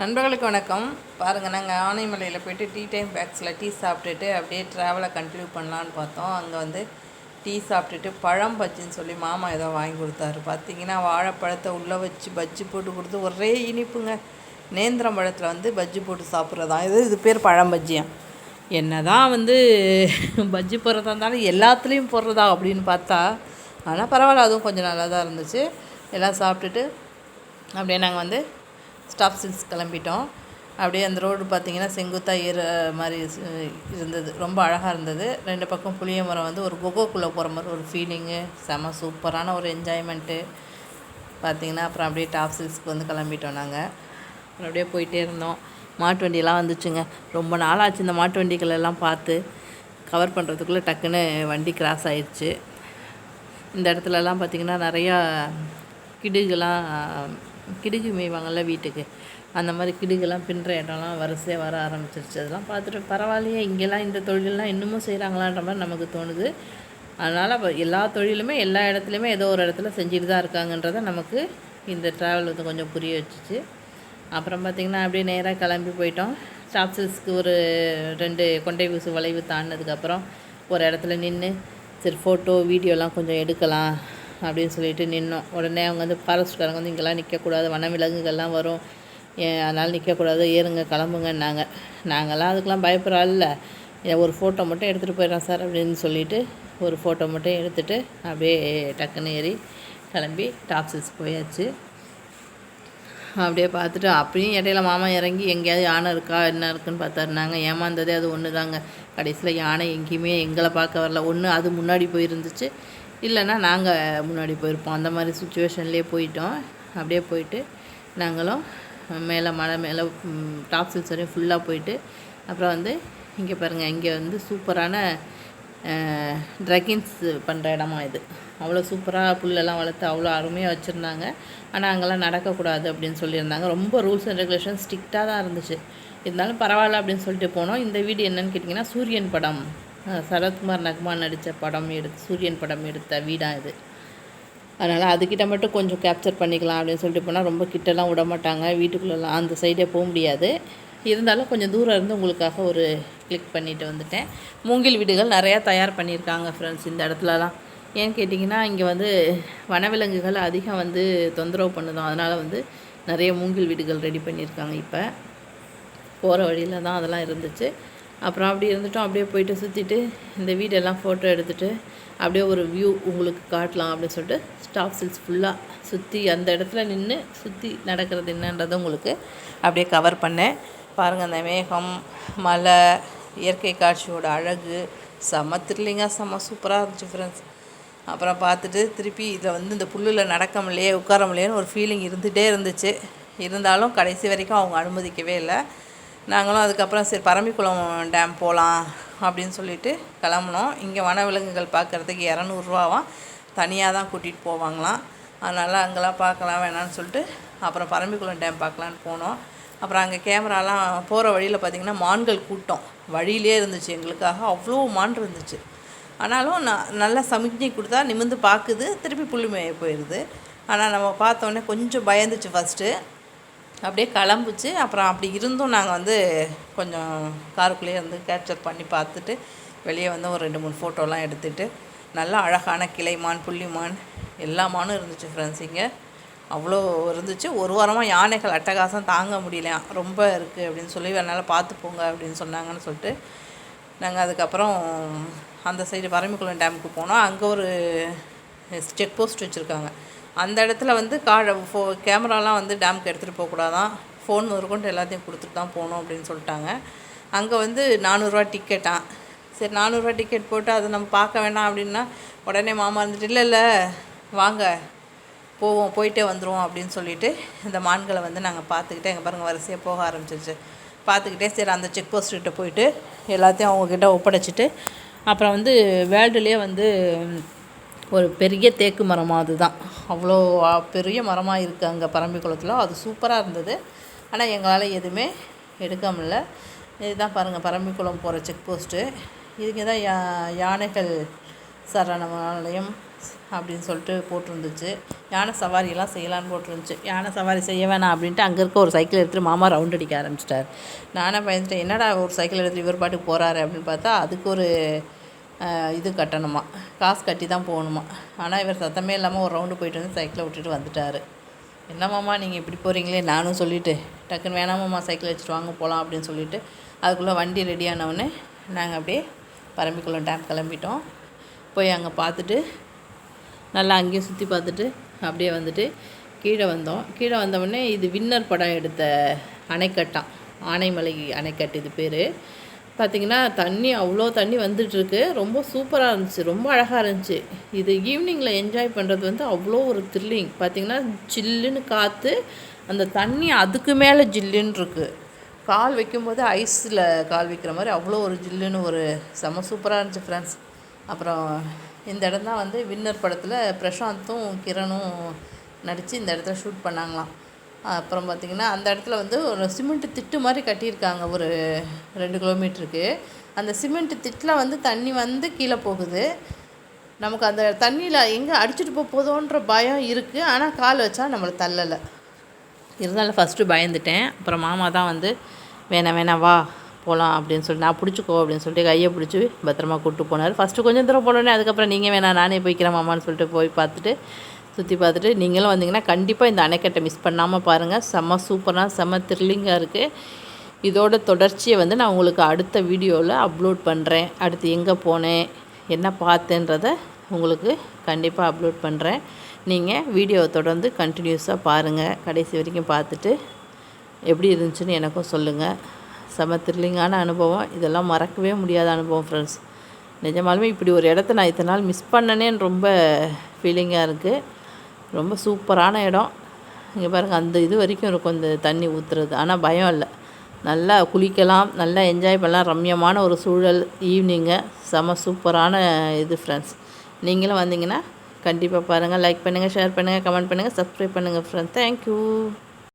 நண்பர்களுக்கு வணக்கம். பாருங்கள் நாங்கள் ஆனைமலையில் போயிட்டு டீ டைம் பேக்ஸில் டீ சாப்பிட்டுட்டு அப்படியே ட்ராவலை கண்டினியூ பண்ணலான்னு பார்த்தோம். அங்கே வந்து டீ சாப்பிட்டுட்டு பழம் பஜ்ஜின்னு சொல்லி மாமா ஏதோ வாங்கி கொடுத்தாரு. பார்த்தீங்கன்னா வாழைப்பழத்தை உள்ளே வச்சு பஜ்ஜி போட்டு கொடுத்து ஒரே இனிப்புங்க. நேந்திரம் பழத்தில் வந்து பஜ்ஜி போட்டு சாப்பிட்றதா? இது இது பேர் பழம் பஜ்ஜியா? என்ன தான் வந்து பஜ்ஜி போடுறதா இருந்தாலும் எல்லாத்துலேயும் போடுறதா அப்படின்னு பார்த்தா ஆனால் பரவாயில்ல அதுவும் கொஞ்சம் நல்லா தான் இருந்துச்சு. எல்லாம் சாப்பிட்டுட்டு அப்படியே நாங்கள் வந்து ஸ்டாப் சில்ஸ் கிளம்பிட்டோம். அப்படியே அந்த ரோடு பார்த்திங்கன்னா செங்குத்தாக ஏற மாதிரி இருந்தது. ரொம்ப அழகாக இருந்தது. ரெண்டு பக்கம் புளிய மரம் வந்து ஒரு குகைக்குள்ளே போகிற மாதிரி ஒரு ஃபீலிங்கு செம சூப்பரான ஒரு என்ஜாய்மெண்ட்டு பார்த்திங்கன்னா அப்புறம் அப்படியே டாப் சில்ஸ்க்கு வந்து கிளம்பிட்டோம் நாங்கள் அப்புறம் அப்படியே போயிட்டே இருந்தோம். மாட்டு வண்டியெல்லாம் வந்துச்சுங்க. ரொம்ப நாள் ஆச்சு இந்த மாட்டு வண்டிகள் எல்லாம் பார்த்து. கவர் பண்ணுறதுக்குள்ளே டக்குன்னு வண்டி கிராஸ் ஆயிடுச்சு இந்த இடத்துலலாம் பார்த்திங்கன்னா நிறையா கிடுகுலாம் கிடுகு மேய்வாங்கள்ல வீட்டுக்கு. அந்த மாதிரி கிடுகெல்லாம் பின்னுற இடம்லாம் வரிசையாக வர ஆரம்பிச்சிருச்சு. அதெல்லாம் பார்த்துட்டு பரவாயில்லையே இங்கெல்லாம் இந்த தொழிலெலாம் இன்னமும் செய்கிறாங்களான்ற மாதிரி நமக்கு தோணுது. அதனால் இப்போ எல்லா தொழிலுமே எல்லா இடத்துலையுமே ஏதோ ஒரு இடத்துல செஞ்சுட்டு தான் இருக்காங்கன்றதை நமக்கு இந்த ட்ராவல் வந்து கொஞ்சம் புரிய வச்சுச்சு. அப்புறம் பார்த்திங்கன்னா அப்படியே நேராக கிளம்பி போயிட்டோம். ஸ்டாப்ஸஸ்க்கு ஒரு ரெண்டு கொண்டை வீசு வளைவு தாண்டினதுக்கப்புறம் ஒரு இடத்துல நின்று சரி ஃபோட்டோ வீடியோலாம் கொஞ்சம் எடுக்கலாம். அப்படின்னு சொல்லிட்டு நின்னோம். உடனே அவங்க வந்து ஃபாரஸ்ட்காரங்க வந்து இங்கெல்லாம் நிற்கக்கூடாது வனவிலங்குகள்லாம் வரும். ஏன் அதனால் நிற்கக்கூடாது ஏறுங்க கிளம்புங்கன்னாங்க. நாங்கள்லாம் அதுக்கெலாம் பயப்படுறா ஒரு ஃபோட்டோ மட்டும் எடுத்துகிட்டு போயிடறோம் சார் அப்படின்னு சொல்லிவிட்டு ஒரு ஃபோட்டோ மட்டும் எடுத்துகிட்டு அப்படியே டக்குன்னு ஏறி கிளம்பி டாப்ஸஸ் போயாச்சு. அப்படியே பார்த்துட்டு அப்படியும் இடையில மாமா இறங்கி எங்கேயாவது யானை இருக்கா என்ன இருக்குன்னு பார்த்தாரு நாங்கள் ஏமாந்ததே அது ஒன்று தாங்க கடைசியில் யானை எங்கேயுமே எங்களை பார்க்க வரல. ஒன்று அது முன்னாடி போயிருந்துச்சு. இல்லைன்னா நாங்கள் முன்னாடி போயிருப்போம். அந்த மாதிரி சுச்சுவேஷன்லேயே போயிட்டோம். அப்படியே போயிட்டு நாங்களும் மேலே மலை மேலே டாப் சில்ஸ் வரையும் ஃபுல்லாக போயிட்டு அப்புறம் வந்து இங்கே பாருங்கள் இங்கே வந்து சூப்பரான ட்ரக்கின்ஸ் பண்ணுற இடமா இது. அவ்வளோ சூப்பராக புல்லெல்லாம் வளர்த்து அவ்வளோ அருமையாக வச்சுருந்தாங்க. ஆனால் அங்கெல்லாம் நடக்கக்கூடாது அப்படின்னு சொல்லியிருந்தாங்க. ரொம்ப ரூல்ஸ் அண்ட் ரெகுலேஷன் ஸ்ட்ரிக்டாக தான் இருந்துச்சு. இருந்தாலும் பரவாயில்ல அப்படின்னு சொல்லிட்டு போனோம். இந்த வீடு என்னன்னு கேட்டிங்கன்னா சூரியன் படம். சரத்குமார் நக்மான் நடித்த படம் எடுத்து சூரியன் படம் எடுத்த வீடாக இது. அதனால் அதுக்கிட்ட மட்டும் கொஞ்சம் கேப்சர் பண்ணிக்கலாம் அப்படின்னு சொல்லிட்டு போனால் ரொம்ப கிட்டலாம் விட மாட்டாங்க. வீட்டுக்குள்ளெல்லாம் அந்த சைடே போக முடியாது. இருந்தாலும் கொஞ்சம் தூரம் இருந்து உங்களுக்காக ஒரு கிளிக் பண்ணிவிட்டு வந்துட்டேன். மூங்கில் வீடுகள் நிறையா தயார் பண்ணியிருக்காங்க ஃப்ரெண்ட்ஸ் இந்த இடத்துலலாம். ஏன்னு கேட்டிங்கன்னா இங்கே வந்து வனவிலங்குகள் அதிகம் வந்து தொந்தரவு பண்ணுதோம் அதனால் வந்து நிறைய மூங்கில் வீடுகள் ரெடி பண்ணியிருக்காங்க இப்போ. போகிற வழியில் தான் அதெல்லாம் இருந்துச்சு. அப்புறம் அப்படி இருந்துட்டோம் அப்படியே போயிட்டு சுற்றிட்டு இந்த வீடெல்லாம் ஃபோட்டோ எடுத்துகிட்டு அப்படியே ஒரு வியூ உங்களுக்கு காட்டலாம் அப்படின்னு சொல்லிட்டு ஸ்டாப் சில்ஸ் ஃபுல்லாக சுற்றி அந்த இடத்துல நின்று சுற்றி நடக்கிறது என்னன்றதை உங்களுக்கு அப்படியே கவர் பண்ணேன். பாருங்கள் அந்த மேகம் மலை இயற்கை காட்சியோட அழகு. செம்ம த்ரில்லிங்காக செம்ம சூப்பராக இருந்துச்சு ஃப்ரெண்ட்ஸ் அப்புறம் பார்த்துட்டு திருப்பி இதில் வந்து இந்த புல்லில் நடக்க முடியே உட்கார ஒரு ஃபீலிங் இருந்துகிட்டே இருந்துச்சு. இருந்தாலும் கடைசி வரைக்கும் அவங்க அனுமதிக்கவே இல்லை. நாங்களும் அதுக்கப்புறம் சரி பரம்பிக்குளம் டேம் போகலாம் அப்படின்னு சொல்லிட்டு கிளம்புனோம். இங்கே வனவிலங்குகள் பார்க்குறதுக்கு இரநூறுவாவாம் தனியாக தான் கூட்டிகிட்டு போவாங்களாம். அதனால் அங்கெல்லாம் பார்க்கலாம் வேணான்னு சொல்லிட்டு அப்புறம் பரம்பிக்குளம் டேம் பார்க்கலான்னு போனோம். அப்புறம் அங்கே கேமராலாம் போகிற வழியில் பார்த்திங்கன்னா மான்கள் கூட்டம். வழியிலே இருந்துச்சு எங்களுக்காக. அவ்வளோ மான் இருந்துச்சு. ஆனாலும் நான் நல்லா சமிக்ஞை கொடுத்தா நிமிந்து பார்க்குது திருப்பி புள்ளிமையை போயிடுது ஆனால் நம்ம பார்த்தோன்னே கொஞ்சம் பயந்துச்சு ஃபஸ்ட்டு அப்படியே கிளம்புச்சு. அப்புறம் அப்படி இருந்தும் நாங்கள் வந்து கொஞ்சம் காருக்குள்ளேயே வந்து கேப்சர் பண்ணி பார்த்துட்டு வெளியே வந்து ஒரு ரெண்டு மூணு ஃபோட்டோலாம் எடுத்துகிட்டு நல்லா அழகான கிளைமான் புள்ளிமான் எல்லா மானும் இருந்துச்சு ஃப்ரெண்ட்ஸ் இங்கே. அவ்வளோ இருந்துச்சு. ஒரு வாரமாக யானைகள் அட்டகாசம் தாங்க முடியலையா ரொம்ப இருக்குது அப்படின்னு சொல்லி என்னால் பார்த்து போங்க அப்படின்னு சொன்னாங்கன்னு சொல்லிட்டு நாங்கள் அதுக்கப்புறம் அந்த சைடு பரமிக்குளம் டேமுக்கு போனோம். அங்கே ஒரு செக் போஸ்ட் வச்சுருக்காங்க. அந்த இடத்துல வந்து கா ஃபோ கேமராலாம் வந்து டேமுக்கு எடுத்துகிட்டு போகக்கூடாதான். ஃபோன் முதற்கொண்டு எல்லாத்தையும் கொடுத்துட்டு தான் போகணும் அப்படின்னு சொல்லிட்டாங்க. அங்கே வந்து நானூறுரூவா டிக்கெட்டான் சரி நானூறுரூவா டிக்கெட் போட்டு அதை நம்ம பார்க்க வேணாம் அப்படின்னா உடனே மாமா இருந்துட்டு இல்லை இல்லை வாங்க போவோம் போயிட்டே வந்துடுவோம் அப்படின்னு சொல்லிட்டு இந்த மான்களை வந்து நாங்கள் பார்த்துக்கிட்டே எங்கள் பாருங்கள் வரிசையாக போக ஆரம்பிச்சிருச்சு. பார்த்துக்கிட்டே சரி அந்த செக் போஸ்ட்டுக்கிட்ட போயிட்டு எல்லாத்தையும் அவங்கக்கிட்ட ஒப்படைச்சிட்டு அப்புறம் வந்து வேர்ல்டுலேயே வந்து ஒரு பெரிய தேக்கு மரமாக அதுதான். அவ்வளோ பெரிய மரமாக இருக்குது அங்கே பரம்பிக்குளத்தில் அது சூப்பராக இருந்தது. ஆனால் எங்களால் எதுவுமே எடுக்க முடில இதுதான் பாருங்கள் பரம்பிக்குளம் போகிற செக் போஸ்ட்டு இதுக்கு தான் யா யானைகள் சரணாலயம் அப்படின்னு சொல்லிட்டு போட்டிருந்துச்சு. யானை சவாரியெல்லாம் செய்யலான்னு போட்டிருந்துச்சு. யானை சவாரி செய்ய வேணாம் அப்படின்ட்டு அங்கே இருக்க ஒரு சைக்கிள் எடுத்துகிட்டு மாமா ரவுண்ட் அடிக்க ஆரம்பிச்சிட்டார். நானே பயந்துட்டேன் என்னடா ஒரு சைக்கிள் எடுத்துகிட்டு இவர் பாட்டுக்கு போகிறாரு அப்படின்னு பார்த்தா அதுக்கு ஒரு இது கட்டணுமா? காசு கட்டி தான் போகணுமா? ஆனால் இவர் சத்தமே இல்லாமல் ஒரு ரவுண்டு போயிட்டு வந்து சைக்கிளை விட்டுட்டு வந்துட்டார். என்னம்மாம்மா நீங்கள் இப்படி போகிறீங்களே நானும் சொல்லிவிட்டு டக்குன்னு வேணாமாம்மா சைக்கிள் வச்சுட்டு வாங்க போகலாம் அப்படின்னு சொல்லிட்டு அதுக்குள்ளே வண்டி ரெடி ஆனவொடனே நாங்கள் அப்படியே பரம்பிக்குளம் டேம் கிளம்பிட்டோம். போய் அங்கே பார்த்துட்டு நல்லா அங்கேயும் சுற்றி பார்த்துட்டு அப்படியே வந்துட்டு கீழே வந்தோம். கீழே வந்தவுடனே இது வின்னர் படம் எடுத்த அணைக்கட்டான் ஆனைமலை அணைக்கட்டு இது பேர். பார்த்திங்கன்னா தண்ணி அவ்வளோ தண்ணி வந்துட்டுருக்கு. ரொம்ப சூப்பராக இருந்துச்சு. ரொம்ப அழகாக இருந்துச்சு. இது ஈவினிங்கில் என்ஜாய் பண்ணுறது வந்து அவ்வளோ ஒரு த்ரில்லிங் பார்த்திங்கன்னா ஜில்லுன்னு காற்று அந்த தண்ணி அதுக்கு மேலே ஜில்லுன்னு இருக்குது கால் வைக்கும்போது ஐஸில் கால் வைக்கிற மாதிரி அவ்வளோ ஒரு ஜில்லுன்னு ஒரு செம சூப்பராக இருந்துச்சு ஃப்ரெண்ட்ஸ் அப்புறம் இந்த இடம் தான் வந்து வின்னர் படத்தில் பிரசாந்தும் கிரணும் நடித்து இந்த இடத்துல ஷூட் பண்ணாங்களாம். அப்புறம் பார்த்திங்கன்னா அந்த இடத்துல வந்து ஒரு சிமெண்ட் திட்டு மாதிரி கட்டியிருக்காங்க ஒரு ரெண்டு கிலோமீட்டருக்கு. அந்த சிமெண்ட் திட்டில் வந்து தண்ணி வந்து கீழே போகுது. நமக்கு அந்த தண்ணியில் எங்கே அடிச்சிட்டு போக போதோன்ற பயம் இருக்குது ஆனால் கால் வச்சா நம்மளை தள்ளலை. இருந்தாலும் ஃபஸ்ட்டு பயந்துட்டேன். அப்புறம் மாமா தான் வந்து வேணாம் வேணாம் வா போகலாம் அப்படின்னு சொல்லி நான் பிடிச்சிக்கோ அப்படின்னு சொல்லிட்டு கையை பிடிச்சி பத்திரமா கூப்பிட்டு போனார். ஃபஸ்ட்டு கொஞ்சம் தூரம் போனோடனே அதுக்கப்புறம் நீங்கள் வேணாம் நானே போய்க்கிறேன் மாமான்னு சொல்லிட்டு போய் பார்த்துட்டு சுற்றி பார்த்துட்டு நீங்களும் வந்தீங்கன்னா கண்டிப்பாக இந்த அணைக்கட்டை மிஸ் பண்ணாமல் பாருங்கள் செம்ம சூப்பராக செம்ம த்ரில்லிங்காக இருக்குது இதோட தொடர்ச்சியை வந்து நான் உங்களுக்கு அடுத்த வீடியோவில் அப்லோட் பண்ணுறேன் அடுத்து எங்கே போனேன் என்ன பார்த்தேன்றதை உங்களுக்கு கண்டிப்பாக அப்லோட் பண்ணுறேன் நீங்கள் வீடியோவை தொடர்ந்து கண்டினியூஸாக பாருங்கள் கடைசி வரைக்கும் பார்த்துட்டு எப்படி இருந்துச்சுன்னு எனக்கும் சொல்லுங்கள் செம த்ரில்லிங்கான அனுபவம். இதெல்லாம் மறக்கவே முடியாத அனுபவம் ஃப்ரெண்ட்ஸ் நிஜமாலுமே இப்படி ஒரு இடத்த நான் இத்தனை நாள் மிஸ் பண்ணனேன்னு ரொம்ப ஃபீலிங்காக இருக்குது ரொம்ப சூப்பரான இடம். இங்கே பாருங்கள் அந்த இது வரைக்கும் இருக்கும் இந்த தண்ணி ஊற்றுறது ஆனால் பயம் இல்லை. நல்லா குளிக்கலாம் நல்லா என்ஜாய் பண்ணலாம். ரம்யமான ஒரு சூழல் ஈவினிங்கு செம சூப்பரான இது ஃப்ரெண்ட்ஸ் நீங்களும் வந்தீங்கன்னா கண்டிப்பாக பாருங்கள் லைக் பண்ணுங்கள் ஷேர் பண்ணுங்கள் கமெண்ட் பண்ணுங்கள் சப்ஸ்கிரைப் பண்ணுங்கள் ஃப்ரெண்ட்ஸ் தேங்க்யூ